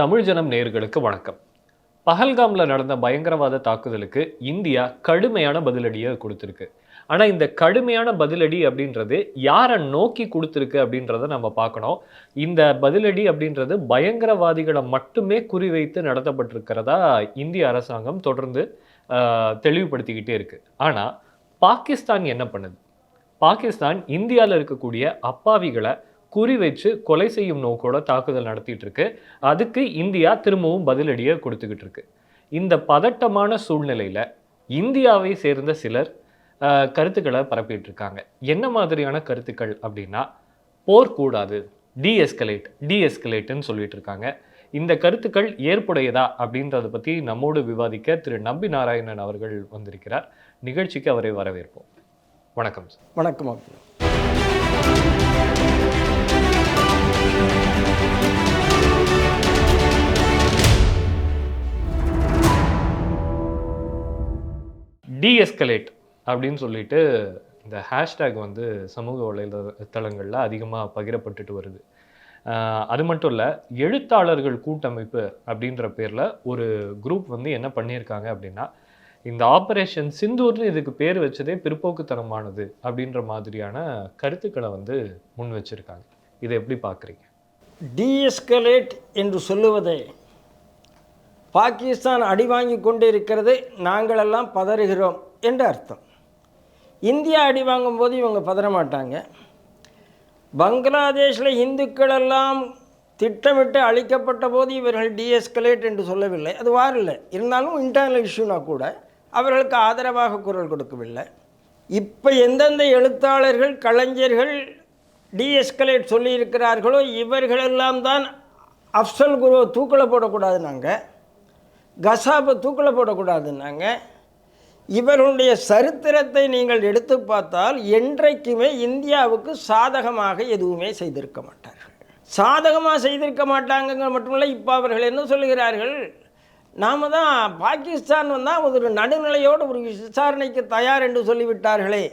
தமிழ் ஜனம் நேர்களுக்கு வணக்கம். பஹல்காமில் நடந்த பயங்கரவாத தாக்குதலுக்கு இந்தியா கடுமையான பதிலடியை கொடுத்துருக்கு. ஆனால் இந்த கடுமையான பதிலடி அப்படின்றது யாரை நோக்கி கொடுத்துருக்கு அப்படின்றத நம்ம பார்க்கணும். இந்த பதிலடி அப்படின்றது பயங்கரவாதிகளை மட்டுமே குறிவைத்து நடத்தப்பட்டிருக்கிறதா இந்திய அரசாங்கம் தொடர்ந்து தெளிவுபடுத்திக்கிட்டே இருக்குது ஆனால் பாகிஸ்தான் என்ன பண்ணுது? பாகிஸ்தான் இந்தியாவில் இருக்கக்கூடிய அப்பாவிகளை குறி வச்சு கொலை செய்யும் நோக்கோட தாக்குதல் நடத்திட்டு இருக்கு அதுக்கு இந்தியா திரும்பவும் பதிலடியை கொடுத்துக்கிட்டு இருக்கு இந்த பதட்டமான சூழ்நிலையில இந்தியாவை சேர்ந்த சிலர் கருத்துக்களை பரப்பிட்டு இருக்காங்க என்ன மாதிரியான கருத்துக்கள் அப்படின்னா போர் கூடாது டிஎஸ்கலேட் டிஎஸ்கலேட்னு சொல்லிட்டு இருக்காங்க இந்த கருத்துக்கள் ஏற்புடையதா அப்படின்றத பத்தி நம்மோடு விவாதிக்க திரு. நம்பி நாராயணன் அவர்கள் வந்திருக்கிறார். நிகழ்ச்சிக்கு அவரை வரவேற்போம். வணக்கம் சார். வணக்கம் டிஎஸ்கலேட் அப்படின்னு சொல்லிட்டு இந்த ஹேஷ்டேக் வந்து சமூக வலைதளங்களில் அதிகமாக பகிரப்பட்டுட்டு வருது. அது மட்டும் இல்லை எழுத்தாளர்கள் கூட்டமைப்பு அப்படின்ற பேரில் ஒரு குரூப் வந்து என்ன பண்ணியிருக்காங்க அப்படின்னா இந்த ஆப்ரேஷன் சிந்தூர்னு இதுக்கு பேர் வச்சதே பிற்போக்குத்தனமானது அப்படின்ற மாதிரியான கருத்துக்களை வந்து முன் வச்சிருக்காங்க இதை எப்படி பார்க்குறீங்க? டீஎஸ்கலேட் என்று சொல்லுவதை பாகிஸ்தான் அடி வாங்கி கொண்டிருக்கிறது நாங்களெல்லாம் பதறுகிறோம் என்று அர்த்தம். இந்தியா அடி வாங்கும்போது இவங்க பதற மாட்டாங்க. பங்களாதேஷில் இந்துக்கள் எல்லாம் திட்டமிட்டு அழிக்கப்பட்ட போது இவர்கள் டிஎஸ்கலேட் என்று சொல்லவில்லை. அது வாரில்லை இருந்தாலும் இன்டர்னல் இஷ்யூனா கூட அவர்களுக்கு ஆதரவாக குரல் கொடுக்கவில்லை. இப்போ எந்தெந்த எழுத்தாளர்கள் கலைஞர்கள் டிஎஸ்கலேட் சொல்லியிருக்கிறார்களோ இவர்களெல்லாம் தான் அஃப்சல் குருவை தூக்கில் நாங்கள் கசாப்பை தூக்கில் போடக்கூடாதுன்னாங்க. இவர்களுடைய சரித்திரத்தை நீங்கள் எடுத்து பார்த்தால் என்றைக்குமே இந்தியாவுக்கு சாதகமாக எதுவுமே செய்திருக்க மாட்டார்கள். சாதகமாக செய்திருக்க மாட்டாங்கங்க மட்டுமில்லை இப்போ அவர்கள் என்ன சொல்லுகிறார்கள்? நாம தான் பாகிஸ்தான் வந்தால் ஒரு நடுநிலையோடு ஒரு விசாரணைக்கு தயார் என்று சொல்லிவிட்டார்களே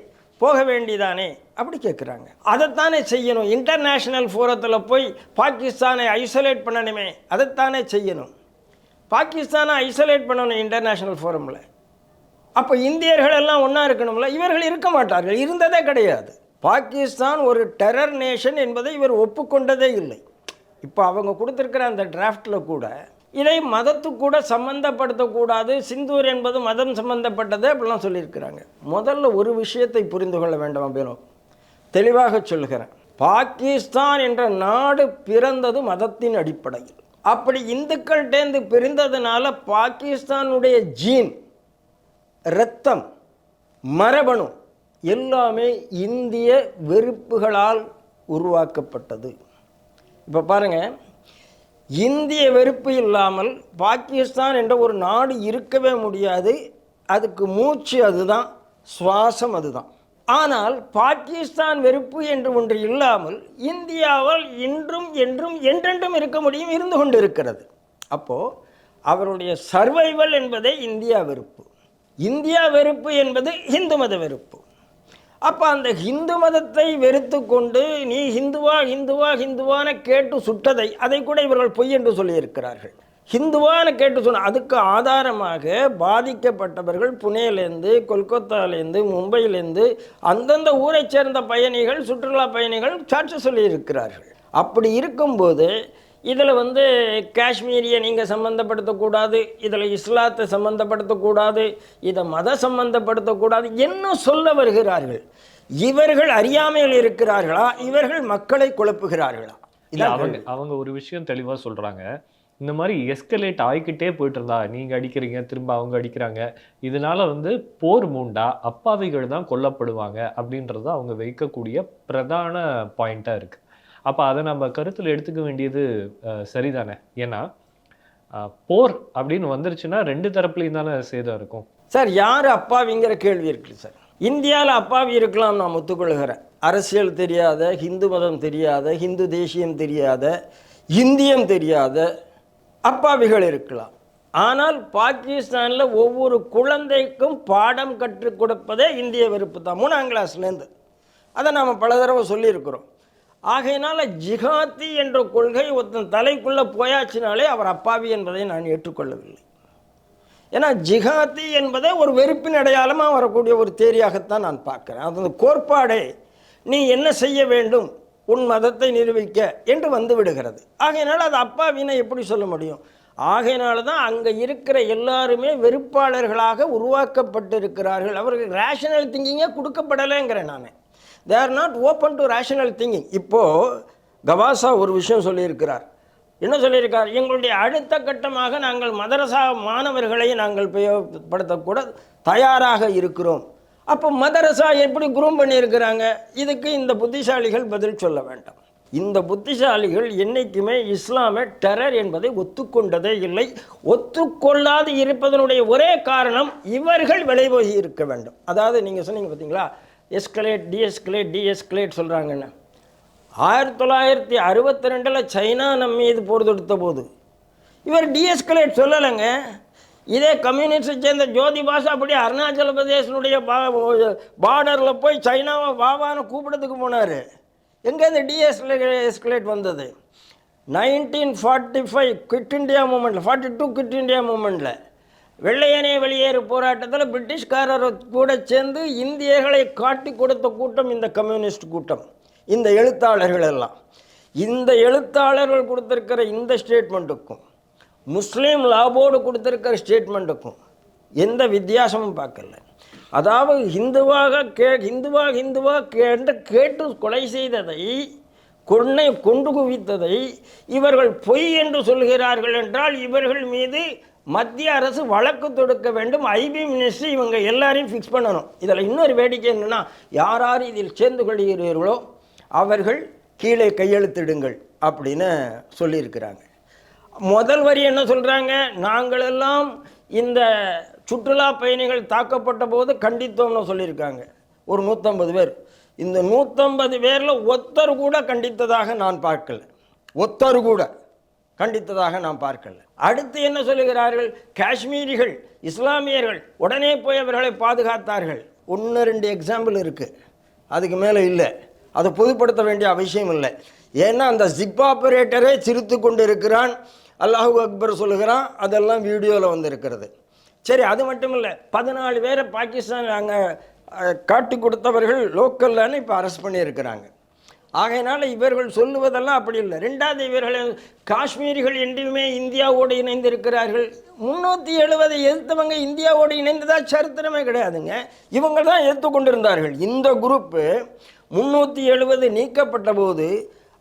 போக வேண்டிதானே அப்படி கேட்குறாங்க. அதைத்தானே செய்யணும். இன்டர்நேஷ்னல் ஃபோரத்தில் போய் பாகிஸ்தானை ஐசோலேட் பண்ணணுமே அதைத்தானே செய்யணும். பாகிஸ்தானை ஐசோலேட் பண்ணணும் இன்டர்நேஷ்னல் ஃபோரமில் அப்போ இந்தியர்கள் எல்லாம் ஒன்றா இருக்கணும்ல? இவர்கள் இருக்க மாட்டார்கள். இருந்ததே கிடையாது. பாகிஸ்தான் ஒரு டெரர் நேஷன் என்பதை இவர் ஒப்புக்கொண்டதே இல்லை. இப்போ அவங்க கொடுத்துருக்கிற அந்த டிராஃப்டில் கூட இதை மதத்துக்கூட சம்பந்தப்படுத்தக்கூடாது. சிந்தூர் என்பது மதம் சம்பந்தப்பட்டது அப்படிலாம் சொல்லியிருக்கிறாங்க. முதல்ல ஒரு விஷயத்தை புரிந்து கொள்ள வேண்டும் அப்படின்னு தெளிவாக சொல்கிறேன் பாகிஸ்தான் என்ற நாடு பிறந்தது மதத்தின் அடிப்படையில். அப்படி இந்துக்கள்கிட்டேருந்து பிரிந்ததுனால பாகிஸ்தானுடைய ஜீன் இரத்தம் மரபணு எல்லாமே இந்திய வெறுப்புகளால் உருவாக்கப்பட்டது. இப்போ பாருங்க இந்திய வெறுப்பு இல்லாமல் பாகிஸ்தான் என்ற ஒரு நாடு இருக்கவே முடியாது. அதுக்கு மூச்சு அதுதான் சுவாசம் அதுதான். ஆனால் பாகிஸ்தான் வெறுப்பு என்று ஒன்று இல்லாமல் இந்தியாவால் இன்றும் என்றும் என்றென்றும் இருக்க முடியும் இருந்து கொண்டு இருக்கிறது அப்போது அவருடைய சர்வைவல் என்பதே இந்தியா வெறுப்பு. இந்தியா வெறுப்பு என்பது இந்து மத வெறுப்பு. அப்போ அந்த ஹிந்து மதத்தை வெறுத்து கொண்டு நீ ஹிந்துவா ஹிந்துவா ஹிந்துவான கேட்டு சுட்டதை அதை கூட இவர்கள் பொய் என்று சொல்லியிருக்கிறார்கள். ஹிந்துவான கேட்டு சொன்ன அதுக்கு ஆதாரமாக பாதிக்கப்பட்டவர்கள் புனேலேருந்து கொல்கத்தாலேருந்து மும்பையிலேருந்து அந்தந்த ஊரைச் சேர்ந்த பயணிகள் சுற்றுலா பயணிகள் சாட்சி சொல்லியிருக்கிறார்கள். அப்படி இருக்கும்போது இதில் வந்து காஷ்மீரியை நீங்கள் சம்மந்தப்படுத்தக்கூடாது இதில் இஸ்லாத்தை சம்மந்தப்படுத்தக்கூடாது இதை மத சம்பந்தப்படுத்தக்கூடாது என்ன சொல்ல வருகிறார்கள். இவர்கள் அறியாமையில் இருக்கிறார்களா? இவர்கள் மக்களை குழப்புகிறார்களா? இல்ல அவங்க அவங்க ஒரு விஷயம் தெளிவா சொல்றாங்க. இந்த மாதிரி எஸ்கலேட் ஆகிக்கிட்டே போயிட்டு இருந்தா அடிக்கிறீங்க திரும்ப அவங்க அடிக்கிறாங்க. இதனால் வந்து போர் மூண்டா அப்பாவிகள் தான் கொல்லப்படுவாங்க அப்படின்றது அவங்க வைக்கக்கூடிய பிரதான பாயிண்ட்டாக இருக்குது அப்போ அதை நம்ம கருத்தில் எடுத்துக்க வேண்டியது சரிதானே? ஏன்னா போர் அப்படின்னு வந்துருச்சுன்னா ரெண்டு தரப்புலையும் தானே சேதம் இருக்கும். சார் யார் அப்பாவிங்கிற கேள்வி இருக்குது சார். இந்தியாவில் அப்பாவி இருக்கலாம் நான் ஒத்துக்கொள்கிறேன். அரசியல் தெரியாத ஹிந்து மதம் தெரியாத ஹிந்து தேசியம் தெரியாத இந்தியம் தெரியாத அப்பாவிகள் இருக்கலாம். ஆனால் பாகிஸ்தானில் ஒவ்வொரு குழந்தைக்கும் பாடம் கற்றுக் கொடுப்பதே இந்திய வெறுப்பு தான். மூணாம் கிளாஸ்லேருந்து. அதை நாம் பல தடவை சொல்லியிருக்கிறோம். ஆகையினால் ஜிகாத்தி என்ற கொள்கை ஒருத்தன் தலைக்குள்ளே போயாச்சினாலே அவர் அப்பாவி என்பதை நான் ஏற்றுக்கொள்ளவில்லை. ஏன்னா ஜிகாத்தி என்பதை ஒரு வெறுப்பின் அடையாளமாக வரக்கூடிய ஒரு தேரியாகத்தான் நான் பார்க்குறேன். அது கோட்பாடே. நீ என்ன செய்ய வேண்டும்? உன் மதத்தை நிரூபிக்க என்று வந்து விடுகிறது. ஆகையினால் அது அப்பாவினை எப்படி சொல்ல முடியும்? ஆகையினால தான் அங்கே இருக்கிற எல்லாருமே வெறுப்பாளர்களாக உருவாக்கப்பட்டிருக்கிறார்கள். அவர்கள் ரேஷனல் திங்கிங்கே கொடுக்கப்படலைங்கிறேன் நான். They are not open to rational thinking இப்போது கவாசா ஒரு விஷயம் சொல்லியிருக்கிறார். என்ன சொல்லியிருக்கார்? எங்களுடைய அடுத்த கட்டமாக நாங்கள் மதரசா மாணவர்களை நாங்கள் பயப்படுத்தக்கூட தயாராக இருக்கிறோம். அப்போ மதரசா எப்படி குரூம் பண்ணியிருக்கிறாங்க? இதுக்கு இந்த புத்திசாலிகள் பதில் சொல்ல வேண்டாம். இந்த புத்திசாலிகள் என்னைக்குமே இஸ்லாமை டெரர் என்பதை ஒத்துக்கொண்டதே இல்லை. ஒத்துக்கொள்ளாது இருப்பதனுடைய ஒரே காரணம் இவர்கள் விளைவோகி இருக்க வேண்டும். அதாவது நீங்கள் சொன்னீங்க பார்த்தீங்களா எஸ்கலேட் டிஎஸ்கலேட் டிஎஸ்கலேட் சொல்கிறாங்கன்னு ஆயிரத்தி தொள்ளாயிரத்தி அறுபத்தி ரெண்டில் சைனா நம்ம மீது போர் தொடுத்த போது இவர் டிஎஸ்கலேட் சொல்லலைங்க. இதே கம்யூனிஸ்டை சேர்ந்த ஜோதி பாஷா அப்படி அருணாச்சல பிரதேசனுடைய பா பார்டரில் போய் சைனாவை வாவான்னு கூப்பிடத்துக்கு போனார். எங்கே இந்த டிஎஸ்கலே எஸ்கலேட் வந்தது? Nineteen forty five quit India மூமெண்ட்டில் forty two quit India மூமெண்ட்டில் வெள்ளையனே வெளியேறு போராட்டத்தில் பிரிட்டிஷ்காரர் கூட சேர்ந்து இந்தியர்களை காட்டி கொடுத்த கூட்டம் இந்த கம்யூனிஸ்ட் கூட்டம். இந்த எழுத்தாளர்கள் எல்லாம். இந்த எழுத்தாளர்கள் கொடுத்துருக்கிற இந்த ஸ்டேட்மெண்ட்டுக்கும் முஸ்லீம் லாபோடு கொடுத்துருக்கிற ஸ்டேட்மெண்ட்டுக்கும் எந்த வித்தியாசமும் பார்க்கல. அதாவது ஹிந்துவாக கே ஹிந்துவாக ஹிந்துவாக கேட்டு கேட்டு கொலை செய்ததை கொன்னை கொண்டு குவித்ததை இவர்கள் பொய் என்று சொல்கிறார்கள் என்றால் இவர்கள் மீது மத்திய அரசு வழக்கு தொடுக்க வேண்டும். ஐபி மினிஸ்ட்ரி இவங்க எல்லாரையும் ஃபிக்ஸ் பண்ணணும். இதில் இன்னொரு வேடிக்கை என்னென்னா யார் யார் இதில் சேர்ந்து கொள்கிறீர்களோ அவர்கள் கீழே கையெழுத்திடுங்கள் அப்படின்னு சொல்லியிருக்கிறாங்க. முதல் வரி என்ன சொல்கிறாங்க நாங்களெல்லாம் இந்த சுற்றுலா பயணிகள் தாக்கப்பட்ட போது கண்டித்தோம்னு சொல்லியிருக்காங்க. ஒரு நூற்றம்பது பேர். இந்த நூற்றம்பது பேரில் ஒத்தர் கூட கண்டித்ததாக நான் பார்க்கல. ஒத்தர் கூட. கண்டித்ததாக நான் பார்க்கல. அடுத்து என்ன சொல்லுகிறார்கள்? காஷ்மீரிகள் இஸ்லாமியர்கள் உடனே போய் அவர்களை பாதுகாத்தார்கள். ஒன்று ரெண்டு எக்ஸாம்பிள் இருக்குது அதுக்கு மேலே இல்லை. அதை பொதுப்படுத்த வேண்டிய அவசியம் இல்லை. ஏன்னா அந்த ஜிப் ஆபரேட்டரே சிரித்து கொண்டு இருக்கிறான் அல்லாஹு அக்பர் சொல்லுகிறான் அதெல்லாம் வீடியோவில் வந்திருக்கிறது. சரி அது மட்டும் இல்லை பதினாலு பேரை பாகிஸ்தான் அங்கே காட்டி கொடுத்தவர்கள் லோக்கல்லன்னு இப்போ அரெஸ்ட் பண்ணியிருக்கிறாங்க. ஆகையினால இவர்கள் சொல்லுவதெல்லாம் அப்படி இல்லை. ரெண்டாவது இவர்கள் காஷ்மீரிகள் என்றுமே இந்தியாவோடு இணைந்திருக்கிறார்கள். முந்நூற்றி எழுபதை எதிர்த்தவங்க இந்தியாவோடு இணைந்ததாக சரித்திரமே கிடையாதுங்க. இவங்க தான் எதிர்த்து கொண்டிருந்தார்கள் இந்த குரூப்பு முந்நூற்றி எழுபது நீக்கப்பட்ட போது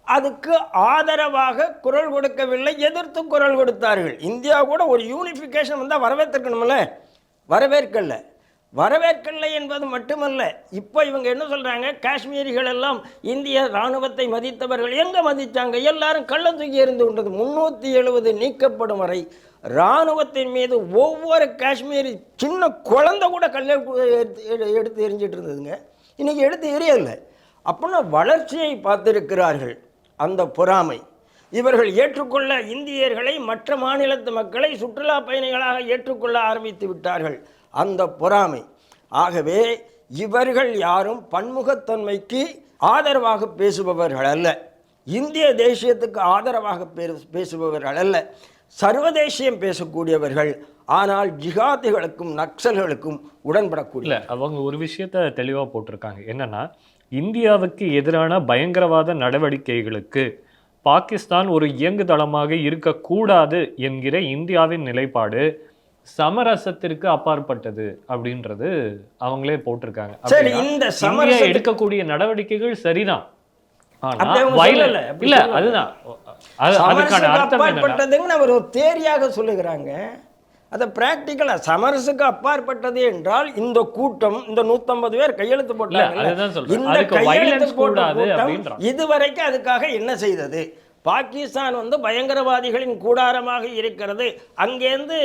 அதுக்கு ஆதரவாக குரல் கொடுக்கவில்லை எதிர்த்து குரல் கொடுத்தார்கள். இந்தியா கூட ஒரு யூனிஃபிகேஷன் வந்தால் வரவேற்றிருக்கணும்ல வரவேற்கல. வரவேற்கலை என்பது மட்டுமல்ல இப்போ இவங்க என்ன சொல்கிறாங்க காஷ்மீரிகள் எல்லாம் இந்திய இராணுவத்தை மதித்தவர்கள் எங்கே மதித்தாங்க எல்லாரும் கள்ள தூக்கி எறிந்து கொண்டது. முந்நூற்றி எழுபது நீக்கப்படும் வரை இராணுவத்தின் மீது ஒவ்வொரு காஷ்மீரி சின்ன குழந்தை கூட கல்லை எடுத்து எடுத்து எரிஞ்சிட்டு இருந்ததுங்க. இன்றைக்கி எடுத்து எரியலை அப்படின்னா வளர்ச்சியை பார்த்திருக்கிறார்கள். அந்த பொறாமை. இவர்கள் ஏற்றுக்கொள்ள இந்தியர்களை மற்ற மாநிலத்து மக்களை சுற்றுலா பயணிகளாக ஏற்றுக்கொள்ள ஆரம்பித்து விட்டார்கள். அந்த பொறாமை. ஆகவே இவர்கள் யாரும் பன்முகத்தன்மைக்கு ஆதரவாக பேசுபவர்கள் அல்ல. இந்திய தேசியத்துக்கு ஆதரவாக பேசு- பேசுபவர்கள் அல்ல. சர்வதேசியம் பேசக்கூடியவர்கள். ஆனால் ஜிகாதிகளுக்கும் நக்சல்களுக்கும் உடன்படக்கூடிய அவங்க ஒரு விஷயத்த தெளிவாக போட்டிருக்காங்க. என்னன்னா இந்தியாவுக்கு எதிரான பயங்கரவாத நடவடிக்கைகளுக்கு பாகிஸ்தான் ஒரு இயங்குதளமாக இருக்கக்கூடாது என்கிற இந்தியாவின் நிலைப்பாடு சமரசத்திற்கு அப்பாற்பட்டது அப்படின்றது அவங்களே போட்டிருக்காங்க. சரி, இந்த இந்தியா எடுக்கக்கூடிய நடவடிக்கைகள் சரிதான். இல்ல. அதுதான். அது- அதுக்கான அர்த்தம் ஒரு தேரியாக சொல்லுகிறாங்க. அதை பிராக்டிக்கலாக சமரசுக்கு அப்பாற்பட்டது என்றால் இந்த கூட்டம் இந்த நூற்றம்பது பேர் கையெழுத்து போட்டாங்க. அதுக்கு violence கூடாது அப்படின்றான். இதுவரைக்கும் அதுக்காக என்ன செய்தது? பாகிஸ்தான் வந்து பயங்கரவாதிகளின் கூடாரமாக இருக்கிறது. அங்கேருந்து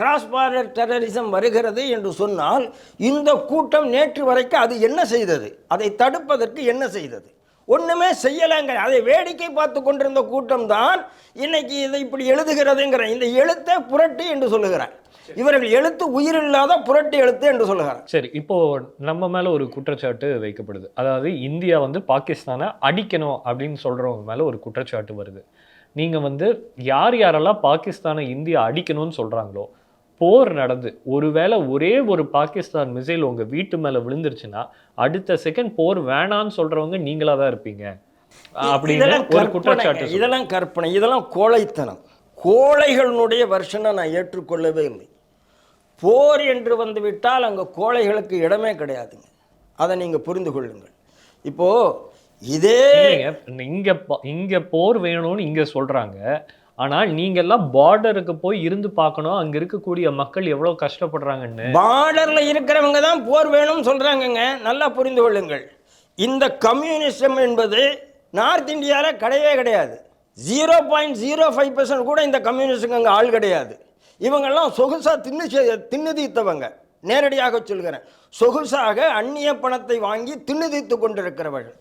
கிராஸ் பார்டர் டெரரிசம் வருகிறது என்று சொன்னால் இந்த கூட்டம் நேற்று வரைக்கும் அது என்ன செய்தது? அதை தடுப்பதற்கு என்ன செய்தது? ஒன்றுமே செய்யலைங்க. அதை வேடிக்கை பார்த்து கொண்டிருந்த கூட்டம் தான் இன்னைக்கு இதை இப்படி எழுதுகிறதுங்கிற இந்த எழுத்தை புரட்டி என்று சொல்லுகிறார். இவர்கள் எழுத்து உயிரில்லாத புரட்டி எழுத்து என்று சொல்லுகிறார். சரி இப்போ நம்ம மேல ஒரு குற்றச்சாட்டு வைக்கப்படுது. அதாவது இந்தியா வந்து பாகிஸ்தானை அடிக்கணும் அப்படின்னு சொல்றவங்க மேல ஒரு குற்றச்சாட்டு வருது. நீங்க வந்து யார் யாரெல்லாம் பாகிஸ்தானை இந்தியா அடிக்கணும்னு சொல்றாங்களோ போர் நடந்து ஒருவேளை ஒரே ஒரு பாகிஸ்தான் மிசைல் உங்க வீட்டு மேல விழுந்துருச்சுன்னா அடுத்த செகண்ட் போர் வேணான்னு சொல்றவங்க நீங்களா தான் இருப்பீங்க. அப்படின்னு ஒரு. குற்றச்சாட்டு. இதெல்லாம் கற்பனை இதெல்லாம் கோழைத்தனம். கோழைகளுடைய வருஷனை நான் ஏற்றுக்கொள்ளவே இல்லை. போர் என்று வந்து விட்டால் அங்கே கோழைகளுக்கு இடமே கிடையாதுங்க. அதை நீங்கள் புரிந்து கொள்ளுங்கள். இப்போ இதே இங்க இங்க போர் வேணும்னு இங்க சொல்றாங்க. ஆனால் நீங்கெல்லாம் பார்டருக்கு போய் இருந்து பார்க்கணும். அங்க இருக்கக்கூடிய மக்கள் எவ்வளவு கஷ்டப்படுறாங்கன்னு. பார்டர்ல இருக்கிறவங்க தான் போர் வேணும்னு சொல்றாங்கங்க. நல்லா புரிந்து கொள்ளுங்கள். இந்த கம்யூனிசம் என்பது நார்த் இந்தியாவில் கிடையவே கிடையாது. Zero point zero five percent கூட இந்த கம்யூனிஸ்டுக்கு அங்கே ஆள் கிடையாது. இவங்கெல்லாம் சொகுசாக தின்னு செ- தின்னு தீத்தவங்க நேரடியாக சொல்கிறேன். சொகுசாக அந்நிய பணத்தை வாங்கி தின்னு கொண்டிருக்கிறவர்கள்.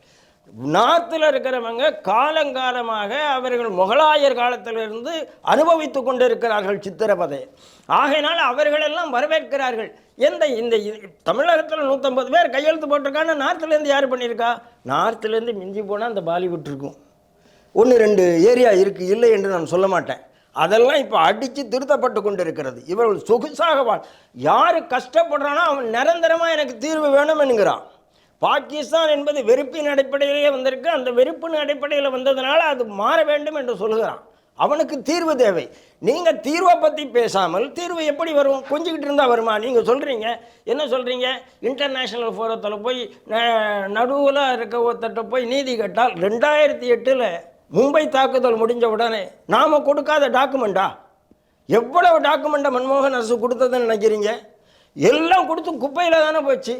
நார்த்தில் இருக்கிறவங்க காலங்காலமாக அவர்கள் முகலாயர் காலத்திலிருந்து அனுபவித்து கொண்டிருக்கிறார்கள் சித்திரவதை. ஆகையினால் அவர்களெல்லாம் வரவேற்கிறார்கள். எந்த இந்த தமிழகத்தில் நூற்றம்பது பேர் கையெழுத்து போட்டிருக்கான்னு நார்த்துலேருந்து யார் பண்ணியிருக்கா? நார்த்துலேருந்து மிஞ்சி போனால் அந்த பாலிவுட் இருக்கும். ஒன்று ரெண்டு ஏரியா இருக்குது இல்லை என்று நான் சொல்ல மாட்டேன். அதெல்லாம் இப்போ அடித்து திருத்தப்பட்டு கொண்டு இருக்கிறது இவர்கள் சொகுசாக வாழ் யார் கஷ்டப்படுறானோ அவன் நிரந்தரமாக எனக்கு தீர்வு வேணும் என்கிறான். பாகிஸ்தான் என்பது வெறுப்பின் அடிப்படையிலேயே வந்திருக்கு. அந்த வெறுப்பின் அடிப்படையில் வந்ததுனால அது மாற வேண்டும் என்று சொல்லுகிறான். அவனுக்கு தீர்வு தேவை. நீங்கள் தீர்வை பற்றி பேசாமல் தீர்வு எப்படி வரும்? கொஞ்சிக்கிட்டு இருந்தால் வருமா? நீங்கள் சொல்கிறீங்க என்ன சொல்கிறீங்க இன்டர்நேஷ்னல் ஃபோரத்தில் போய் நடுவில் இருக்க ஒருத்தட்ட போய் நீதி கேட்டால் ரெண்டாயிரத்தி எட்டில் மும்பை தாக்குதல் முடிஞ்ச உடனே நாம் கொடுக்காத டாக்குமெண்டா? எவ்வளவு டாக்குமெண்ட்டை மன்மோகன் அரசு கொடுத்ததுன்னு நினைக்கிறீங்க? எல்லாம் கொடுத்து குப்பையில் தானே போச்சு?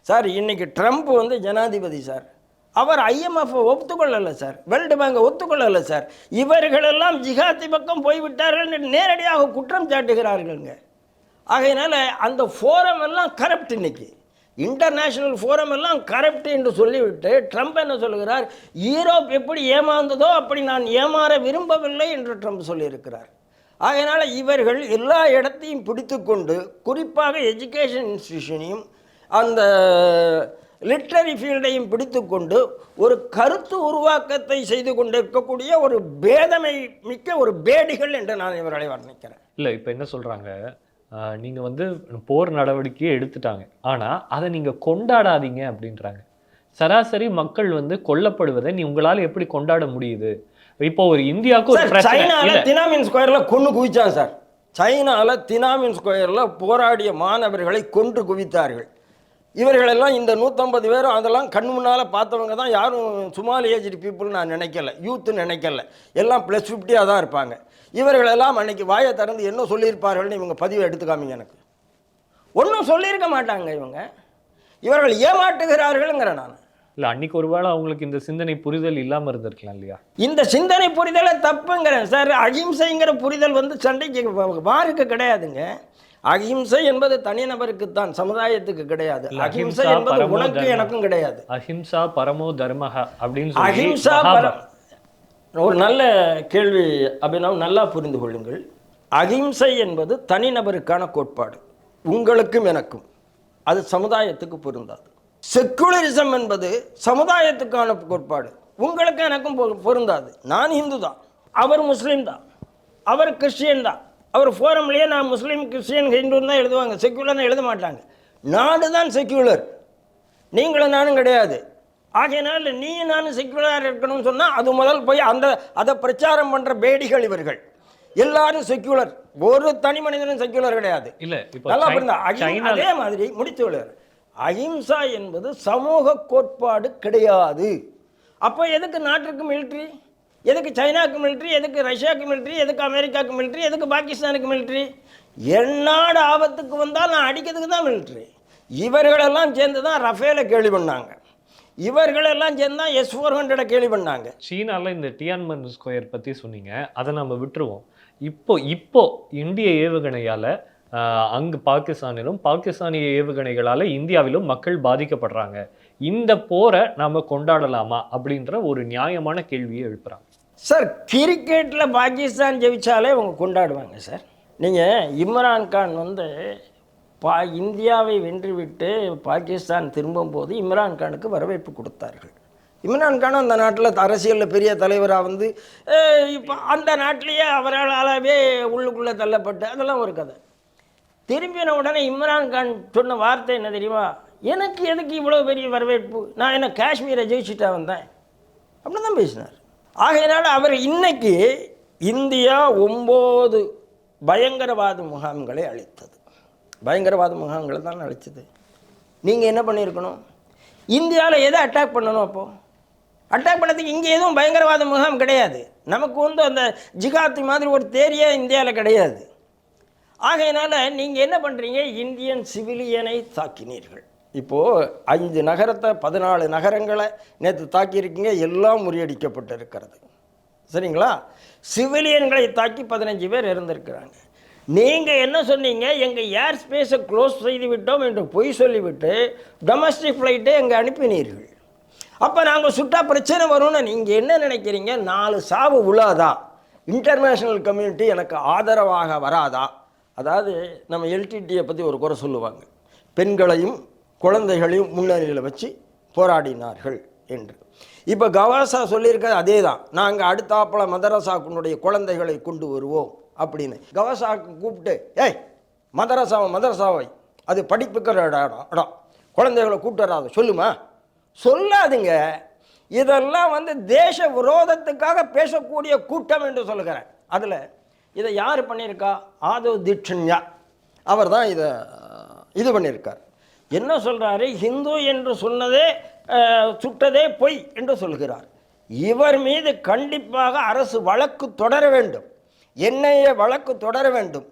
சார் இன்றைக்கி ட்ரம்ப் வந்து ஜனாதிபதி சார். அவர் ஐஎம்எஃப் ஒத்துக்கொள்ளலை சார். வேர்ல்டு பேங்கை ஒத்துக்கொள்ளலை சார். இவர்களெல்லாம் ஜிகாத்தி பக்கம் போய்விட்டார்கள் என்று நேரடியாக குற்றம் சாட்டுகிறார்களுங்க. ஆகையினால அந்த ஃபோரம் எல்லாம் கரப்ட் இன்னைக்கு. இன்டர்நேஷ்னல் ஃபோரம் எல்லாம் கரப்ட் என்று சொல்லிவிட்டு ட்ரம்ப் என்ன சொல்லுகிறார்? ஈரோப் எப்படி ஏமாந்ததோ அப்படி நான் ஏமாற விரும்பவில்லை என்று ட்ரம்ப் சொல்லியிருக்கிறார். ஆகையினால இவர்கள் எல்லா இடத்தையும் பிடித்துக்கொண்டு குறிப்பாக எஜுகேஷன் இன்ஸ்டிடியூஷனையும் அந்த லிட்ரரி ஃபீல்டையும் பிடித்துக்கொண்டு ஒரு கருத்து உருவாக்கத்தை செய்து கொண்டிருக்கக்கூடிய ஒரு பேதமை மிக்க ஒரு பேடிகள் என்று நான் இவர்களை வர்ணிக்கிறேன். இல்ல இப்ப என்ன சொல்றாங்க? ஆஹ் நீங்க வந்து போர் நடவடிக்கையை எடுத்துட்டாங்க. ஆனா அதை நீங்க கொண்டாடாதீங்க அப்படின்றாங்க. சராசரி மக்கள் வந்து கொல்லப்படுவதை நீ உங்களால எப்படி கொண்டாட முடியுது? இப்போ ஒரு இந்தியாவுக்கு ஒரு சைனால தினாமின் ஸ்கொயர்ல கொண்டு குவிச்சான் சார். சைனால தினாமின் ஸ்கொயர்ல போராடிய மாணவர்களை கொன்று குவித்தார்கள். இவர்களெல்லாம் இந்த நூற்றம்பது பேரும் அதெல்லாம் கண் முன்னால் பார்த்தவங்க தான். யாரும் சுமால் ஏஜ்டு பீப்புள் நான் நினைக்கல. யூத்து நினைக்கல. எல்லாம் ப்ளஸ் ஃபிஃப்டியாக தான் இருப்பாங்க. இவர்களெல்லாம் அன்னைக்கு வாயை திறந்து என்ன சொல்லியிருப்பார்கள்னு இவங்க பதிவை எடுத்துக்காமீங்க எனக்கு. ஒன்றும் சொல்லியிருக்க மாட்டாங்க இவங்க. இவர்கள் ஏமாற்றுகிறார்கள்ங்கிற நான். இல்ல அன்னைக்கு ஒருவேளை அவங்களுக்கு இந்த சிந்தனை புரிதல் இல்லாம இருந்திருக்கலாம் இல்லையா? இந்த சிந்தனை புரிதலை தப்புங்கிறேன் சார். அகிம்சைங்கிற புரிதல் வந்து சண்டைக்கு வாருக்கு கிடையாதுங்க. அகிம்சை என்பது தனிநபருக்குத்தான் சமுதாயத்துக்கு கிடையாது. அஹிம்சா என்பது உனக்கு. எனக்கும் கிடையாது. அஹிம்சா பரமோ தர்மஹ அப்படின்னு மகாபா- பரம் ஒரு நல்ல கேள்வி அபினவ் நல்லா புரிந்து கொள்ளுங்கள். அகிம்சை என்பது தனிநபருக்கான கோட்பாடு. உங்களுக்கும் எனக்கும். அது சமுதாயத்துக்கு பொருந்தாது. செக்குலரிசம் என்பது சமுதாயத்துக்கான கோட்பாடு. உங்களுக்கு எனக்கும் பொருந்தாது. நான் இந்து தான் அவர் முஸ்லீம் தான் அவர் கிறிஸ்டியன் தான் அவர் ஃபோரம்லேயே நான் முஸ்லீம் கிறிஸ்டியன் ஹிந்துன்னு தான் எழுதுவாங்க. செக்குலர்னு எழுத மாட்டாங்க. நாடு தான் செக்யூலர் நீங்களும் நானும் கிடையாது. ஆகையினால நீ நானும் செக்யூலராக இருக்கணும்னு சொன்னால் அது முதல் போய் அந்த அதை பிரச்சாரம் பண்ணுற பேடிகள் இவர்கள். எல்லாரும் செக்யூலர் ஒரு தனி மனிதனும் செக்யூலர் கிடையாது. இல்ல நல்லா புரிந்தா? அதே மாதிரி முடித்து விடுவார் அகிம்சா என்பது சமூக கோட்பாடு கிடையாது. அப்போ எதுக்கு நாட்டிற்கு மிலிட்ரி எதுக்கு சைனாக்கு மிலிட்ரி எதுக்கு ரஷ்யாவுக்கு மிலிட்ரி எதுக்கு அமெரிக்காவுக்கு மிலிட்ரி எதுக்கு பாகிஸ்தானுக்கு மிலிட்ரி என்னாடு ஆபத்துக்கு வந்தால் நான் அடிக்கிறதுக்கு தான் மிலிட்ரி இவர்களெல்லாம் சேர்ந்து தான் ரஃபேலை கேள்வி பண்ணாங்க. இவர்களெல்லாம் சேர்ந்து தான் எஸ் ஃபோர் ஹண்ட்ரடை கேள்வி பண்ணாங்க. சீனாவில் இந்த டியான்மன் ஸ்கொயர் பற்றி சொன்னீங்க. அதை நம்ம விட்டுருவோம். இப்போ இப்போ இந்திய ஏவுகணையால் அங்கு பாகிஸ்தானிலும் பாகிஸ்தானிய ஏவுகணைகளால் இந்தியாவிலும் மக்கள் பாதிக்கப்படுறாங்க. இந்த போரை நாம் கொண்டாடலாமா அப்படின்ற ஒரு நியாயமான கேள்வியை எழுப்புறாங்க. சார் கிரிக்கெட்டில் பாகிஸ்தான் ஜெயிச்சாலே அவங்க கொண்டாடுவாங்க சார். நீங்கள் இம்ரான் கான் வந்து பா இந்தியாவை வென்றுவிட்டு பாகிஸ்தான் திரும்பும்போது இம்ரான் கானுக்கு வரவேற்பு கொடுத்தார்கள். இம்ரான் கான் அந்த நாட்டில் அரசியலில் பெரிய தலைவராக வந்து இப்போ அந்த நாட்டிலேயே அவராலாவே உள்ளுக்குள்ளே தள்ளப்பட்டு அதெல்லாம் ஒரு கதை. திரும்பின உடனே இம்ரான் கான் சொன்ன வார்த்தை என்ன தெரியுமா? எனக்கு எதுக்கு இவ்வளோ பெரிய வரவேற்பு? நான் என்ன காஷ்மீரை ஜெயிச்சுட்டா வந்தேன்? அப்படி தான் பேசினார். ஆகையினால் அவர் இன்னைக்கு இந்தியா ஒம்பது பயங்கரவாத முகாம்களை அழித்தது. பயங்கரவாத முகாம்களை தான் அழிச்சது. நீங்கள் என்ன பண்ணியிருக்கணும்? இந்தியாவில் எதை அட்டாக் பண்ணணும் அப்போது அட்டாக் பண்ணதுக்கு இங்கே எதுவும் பயங்கரவாத முகாம் கிடையாது. நமக்கு வந்து அந்த ஜிகாத்து மாதிரி ஒரு தேரியே இந்தியாவில் கிடையாது. ஆகையினால் நீங்கள் என்ன பண்ணுறீங்க இந்தியன் சிவிலியனை தாக்கினீர்கள். இப்போது அஞ்சு நகரத்தை பதினாலு நகரங்களை நேற்று தாக்கியிருக்கீங்க. எல்லாம் முறியடிக்கப்பட்டிருக்கிறது. சரிங்களா? சிவிலியன்களை தாக்கி பதினஞ்சு பேர் இறந்திருக்கிறாங்க. நீங்கள் என்ன சொன்னீங்க? எங்கள் ஏர் ஸ்பேஸை க்ளோஸ் செய்து விட்டோம் என்று பொய் சொல்லிவிட்டு டொமஸ்டிக் ஃப்ளைட்டை எங்கே அனுப்பினீர்கள். அப்போ நாங்கள் சுட்டா பிரச்சனை வரும்னு நீங்கள் என்ன நினைக்கிறீங்க? நாலு சாவு உள்ளாதா இன்டர்நேஷ்னல் கம்யூனிட்டி எனக்கு ஆதரவாக வராதா? அதாவது நம்ம எல்டிடியை பற்றி ஒரு குறை சொல்லுவாங்க. பெண்களையும் குழந்தைகளையும் முன்னணியில் வச்சு போராடினார்கள் என்று. இப்போ கவாசா சொல்லியிருக்கிறது அதே தான் நாங்கள் அடுத்தாப்பில் மதரசாக்குனுடைய குழந்தைகளை கொண்டு வருவோம் அப்படின்னு. கவாசாக்கு கூப்பிட்டு ஏய் மதரசாவை மதரசாவை. அது படிப்புக்கிற இடம் இடம். குழந்தைகளை கூப்பிட்டு வராது சொல்லுமா? சொல்லாதுங்க. இதெல்லாம் வந்து தேச விரோதத்துக்காக பேசக்கூடிய கூட்டம் என்று சொல்லுகிறேன். அதில் இதை யார் பண்ணியிருக்கா? ஆதவ் தீட்சன்யா. அவர் தான் இதை இது பண்ணியிருக்கார். என்ன சொல்கிறாரு ஹிந்து என்று சொன்னதே சுட்டதே பொய் என்று சொல்கிறார். இவர் மீது கண்டிப்பாக அரசு வழக்கு தொடர வேண்டும். என்னையே வழக்கு தொடர வேண்டும்.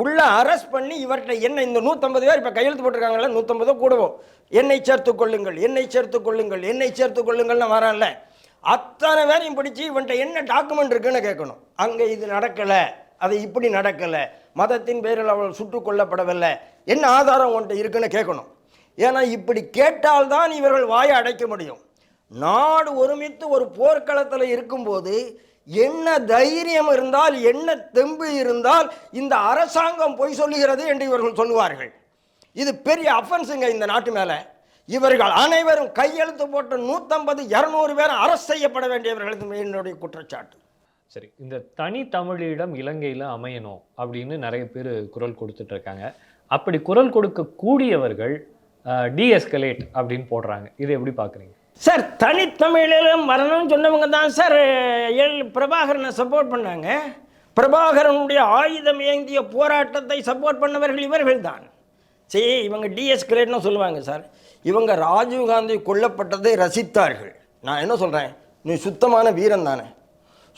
உள்ள அரெஸ்ட் பண்ணி இவர்கிட்ட என்ன இந்த நூற்றம்பது பேர் இப்போ கையெழுத்து போட்டிருக்காங்களே நூற்றம்பதோ கூடுவோம். என்னை சேர்த்து கொள்ளுங்கள் என்னை சேர்த்து கொள்ளுங்கள் என்னை சேர்த்து கொள்ளுங்கள்னு வரான்ல அத்தனை பேரையும் பிடிச்சி இவன்கிட்ட என்ன டாக்குமெண்ட் இருக்குன்னு கேட்கணும். அங்கே இது நடக்கலை. அது இப்படி நடக்கலை. மதத்தின் பேரில் அவள் சுட்டு கொல்லப்படவில்லை. என்ன ஆதாரம் உன்கிட்ட இருக்குன்னு கேட்கணும். ஏன்னா இப்படி கேட்டால்தான் இவர்கள் வாயை அடைக்க முடியும். நாடு ஒருமித்து ஒரு போர்க்களத்தில் இருக்கும்போது என்ன தைரியம் இருந்தால் என்ன தெம்பு இருந்தால் இந்த அரசாங்கம் பொய் சொல்லுகிறது என்று இவர்கள் சொல்லுவார்கள். இது பெரிய அஃபென்ஸுங்க இந்த நாட்டு மேலே. இவர்கள் அனைவரும் கையெழுத்து போட்ட நூற்றம்பது இரநூறு பேர் அரசு செய்யப்பட வேண்டியவர்கள் என்னுடைய குற்றச்சாட்டு. சரி இந்த தனி தமிழீழம் இலங்கையில் அமையணும் அப்படின்னு நிறைய பேர் குரல் கொடுத்துட்ருக்காங்க அப்படி குரல் கொடுக்க கூடியவர்கள் டிஎஸ்கலேட் அப்படின்னு போடுறாங்க. இதை எப்படி பார்க்குறீங்க சார் தனித்தமிழிலும் வரணும்னு சொன்னவங்க தான் சார் எல் பிரபாகரனை சப்போர்ட் பண்ணாங்க. பிரபாகரனுடைய ஆயுதம் ஏந்திய போராட்டத்தை சப்போர்ட் பண்ணவர்கள் இவர்கள் தான் சரி இவங்க டிஎஸ்கலேட்னு சொல்லுவாங்க சார். இவங்க ராஜீவ்காந்தி கொல்லப்பட்டதை ரசித்தார்கள். நான் என்ன சொல்கிறேன் நீ சுத்தமான வீரன் தானே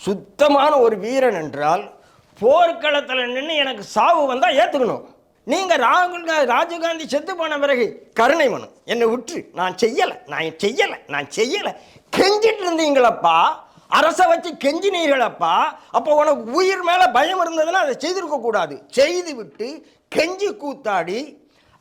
சுத்தமான ஒரு வீரன் என்றால் போர்க்களத்தில் நின்று எனக்கு சாவு வந்தால் ஏற்றுக்கணும் நீங்கள் ராகுல் காந்தி ராஜீவ்காந்தி செத்து போன பிறகு கருணை மனு. என்னை விட்டு நான் செய்யலை. நான் செய்யலை. நான் செய்யலை. கெஞ்சிட்டு இருந்தீங்களப்பா. அரசை வச்சு கெஞ்சினீர்களப்பா. அப்போ உனக்கு உயிர் மேலே பயம் இருந்ததுன்னா அதை செய்திருக்கக்கூடாது செய்து விட்டு கெஞ்சி கூத்தாடி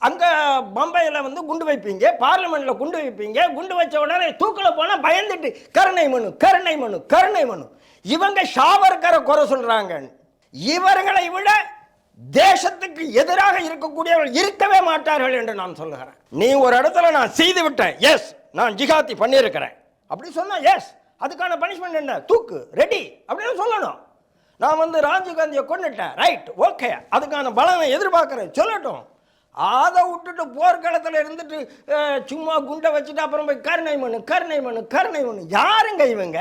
அங்கே பம்பையில் வந்து குண்டு வைப்பீங்க பார்லிமெண்ட்டில் குண்டு வைப்பீங்க குண்டு வச்ச உடனே தூக்கில் போனால் பயந்துட்டு கருணை மனு கருணை மனு கருணை மனு. இவங்க ஷாவர்கரை குறை சொல்கிறாங்க இவர்களை விட தேசத்துக்கு எதிராக இருக்கக்கூடியவர்கள் இருக்கவே மாட்டார்கள் என்று நான் சொல்லுகிறேன். நீ ஒரு இடத்துல நான் செய்து விட்டேன். எஸ் நான் ஜிகாத்தி பண்ணியிருக்கிறேன். அப்படி சொன்னா எஸ் அதுக்கான பனிஷ்மெண்ட் என்ன? தூக்கு ரெடி அப்படின்னு சொல்லணும். நான் வந்து ராஜீவ்காந்தியை கொண்டுட்டேன் ரைட் ஓகே அதுக்கான பலனை எதிர்பார்க்குறேன். சொல்லட்டும். அதை விட்டுட்டு போர்க்களத்தில் இருந்துட்டு சும்மா குண்டை வச்சுட்டு அப்புறம் போய் கருணை மனு கருணை மனு கருணை மனு. யாருங்க இவங்க?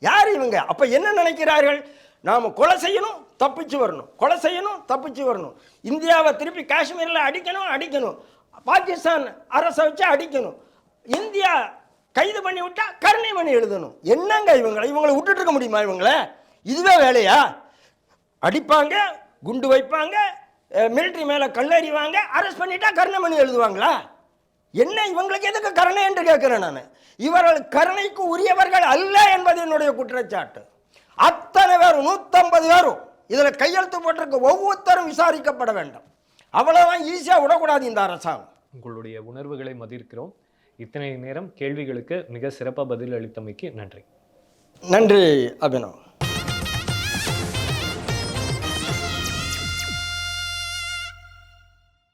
யார் இவங்க? அப்போ என்ன நினைக்கிறார்கள்? நாம் கொலை செய்யணும் தப்பிச்சு வரணும். கொலை செய்யணும் தப்பிச்சு வரணும். இந்தியாவை திருப்பி காஷ்மீரில் அடிக்கணும் அடிக்கணும். பாகிஸ்தான் அரசை வச்சு அடிக்கணும். இந்தியா கைது பண்ணி விட்டால் கருணை மணி எழுதணும். என்னங்க இவங்களை? இவங்களை விட்டுட்டு இருக்க முடியுமா இவங்கள? இதுவே வேலையா? அடிப்பாங்க குண்டு வைப்பாங்க மிலிட்ரி மேலே கல்லறிவாங்க அரெஸ்ட் பண்ணிட்டா கருணை எழுதுவாங்களா? என்ன இவங்களுக்கு எதுக்கு கருணை என்று கேட்கிறேன் நான்? இவர்கள் கருணைக்கு உரியவர்கள் அல்ல என்பது என்னுடைய குற்றச்சாட்டு. அத்தனை பேரும் நூற்றம்பது பேரும் இதில் கையெழுத்து போட்டிருக்க ஒவ்வொருத்தரும் விசாரிக்கப்பட வேண்டும். அவ்வளோதான் ஈஸியாக விடக்கூடாது இந்த அரசாங்கம். உங்களுடைய உணர்வுகளை மதிக்கிறோம் இத்தனை நேரம் கேள்விகளுக்கு மிக சிறப்பாக பதில் அளித்தமைக்கு நன்றி. நன்றி அபினவ்